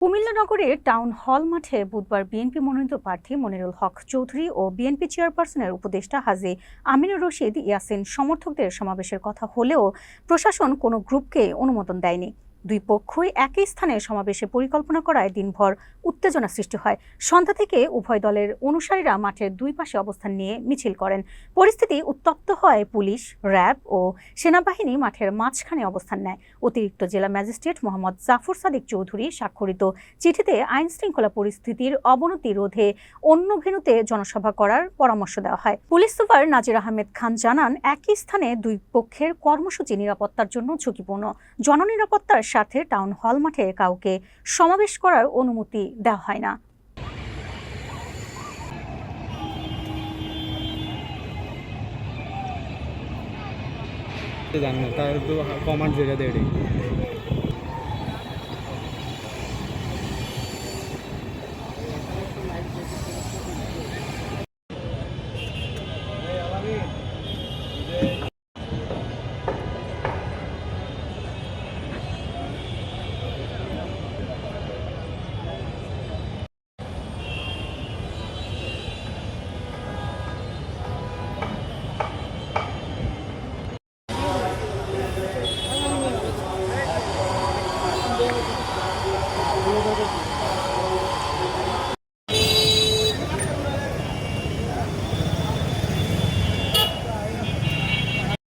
কুমিল্লা নগরের town hall মাঠে বুধবার বিএনপি মনোনীত প্রার্থী মনিরুল হক চৌধুরী ও বিএনপি চেয়ারপারসনের উপদেষ্টা হাজি আমিনুর রশিদ ইয়াসিন সমর্থকদের সমাবেশের কথা হলেও প্রশাসন কোনো গ্রুপকে অনুমোদন দেয়নি। দুই পক্ষই একই স্থানে সমাবেশে পরিকল্পনা করায় দিনভর উত্তেজনা সৃষ্টি হয়। সন্ধ্যা থেকে উভয় দলের অনুসারীরা মাঠের দুই পাশে অবস্থান নিয়ে মিছিল করেন। পরিস্থিতি উত্তপ্ত হয় পুলিশ, র্যাব ও সেনাবাহিনী মাঠের মাঝখানে অবস্থান নেয়। অতিরিক্ত জেলা ম্যাজিস্ট্রেট মোহাম্মদ জাফর সাদিক চৌধুরী স্বাক্ষরিত চিঠিতে আইন শৃঙ্খলা পরিস্থিতির অবনতি রোধে অন্য ভেন্যুতে জনসভা করার পরামর্শ দেওয়া হয়। পুলিশ সুপার নাজির আহমেদ খান জানান, একই স্থানে দুই পক্ষের কর্মসূচি নিরাপত্তার জন্য ঝুঁকিপূর্ণ। জননিরাপত্তার স্বার্থে টাউন হল মাঠে কাউকে সমাবেশ করার অনুমতি দেওয়া হয় না। জানো তার কমান্ড যেটা দেড়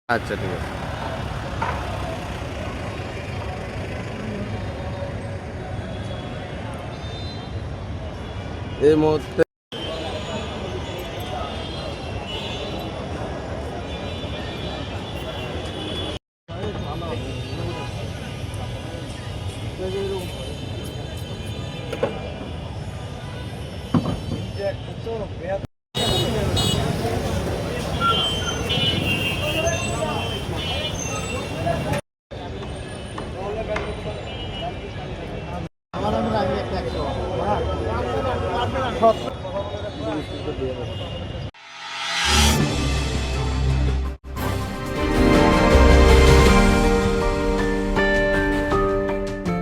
আচ্ছা ঠিক আছে। এই মুহূর্তে সব